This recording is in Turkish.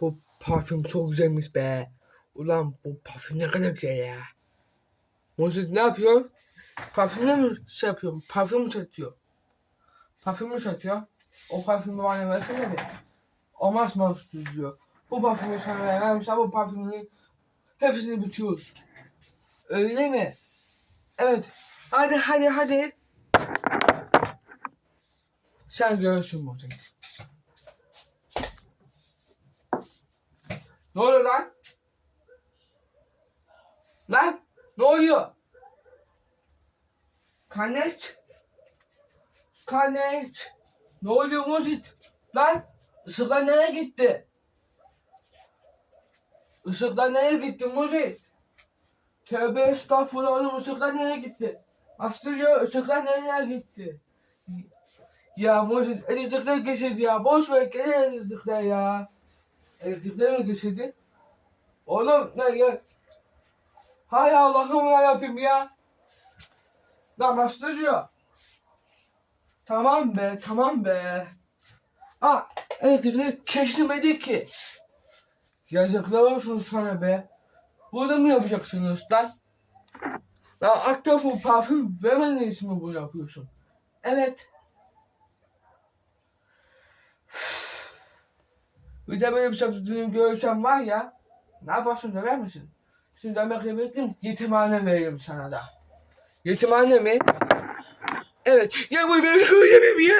Bu parfüm çok güzelmiş be. Ulan bu parfüm ne kadar güzel ya. Muzit ne yapıyor? Parfümle mi şey yapıyor? Parfüm mü satıyor? Parfüm mü satıyor? O parfümü bana versene bir. Olmaz mı diyor. Bu parfümü sana vermişler bu parfümün hepsini bitiyoruz. Öyle mi? Evet. Hadi hadi hadi. Sen görürsün Muzit. Ne oluyor lan? Lan ne oluyor? Kanet. Kanet. Ne oluyor Muzit? Lan ışıklar nereye gitti? Işıklar nereye gitti Muzit? Tövbe estağfurullah oğlum ışıklar nereye gitti? Astırıyor ışıklar nereye gitti? Ya Muzit elektrikler kesildi ya. Boş ver gene elektrikler ya. Elektrikler mi kesildi? Oğlum ne ya? Hay Allah'ım ya yapayım ya. Lan bastırıyor. Tamam be, tamam be. Aa, elektrikleri kesilmedi ki. Yazıklar olsun sana be. Bunu mu yapacaksınız lan? Lan alt tarafı parfüm vermediğin için mi bunu yapıyorsun? Evet. Bir de böyle bir satıldığını görürsem var ya, ne yaparsın döver misin? Şimdi demekle bekledim, yetimhane vereyim sana da. Yetimhane mi? Evet. Ya bu benim kuyruğum ya.